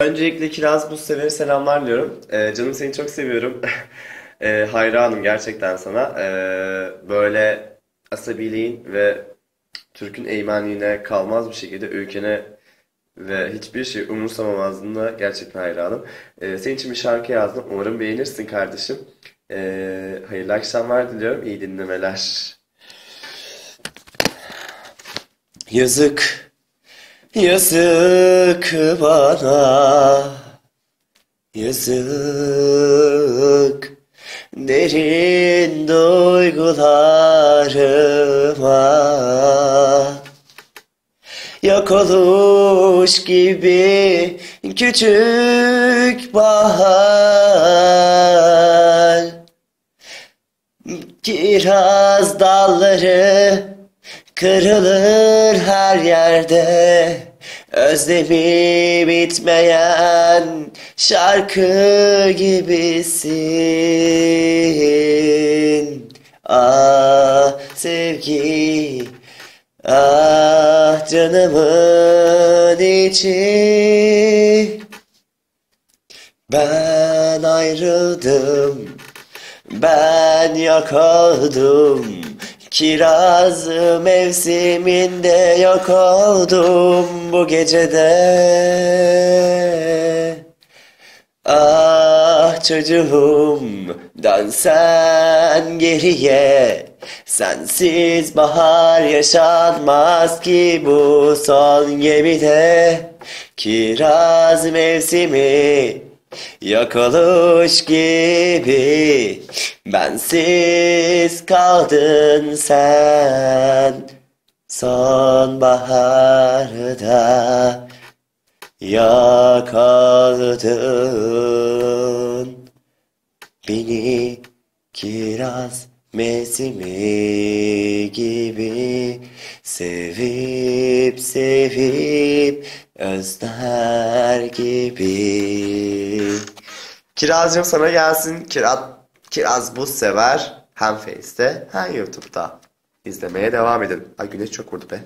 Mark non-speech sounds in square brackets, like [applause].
Öncelikle Kiraz Buzsever'e selamlar diyorum. Ee, canım seni çok seviyorum. [laughs] Ee, hayranım gerçekten sana. Ee, böyle asabiliğin ve Türk'ün eğmenliğine kalmaz bir şekilde ülkene ve hiçbir şey umursamamazlığına gerçekten hayranım. Ee, senin için bir şarkı yazdım. Umarım beğenirsin kardeşim. Ee, hayırlı akşamlar diliyorum. İyi dinlemeler. Yazık, yazık bana, yazık. Derin duygularıma. Yok oluş gibi küçük bahar. Kiraz dalları kırılır her yerde Özlemi bitmeyen şarkı gibisin. Ah sevgi Ah canımın içi. Ben ayrıldım Ben yok oldum Kiraz mevsiminde yok oldum bu gecede. Ah çocuğum dön sen geriye. Sensiz bahar yaşanmaz ki bu son gemide. Kiraz mevsimi yok oluş gibi Bensiz kaldın sen Sonbaharda yakaladın Beni kiraz mevsimi gibi Sevip sevip özler gibi Kirazcığım sana gelsin. Kiraz, Kiraz buz sever. Hem Face'te hem YouTube'da. İzlemeye devam edin. Ay güneş çok vurdu be.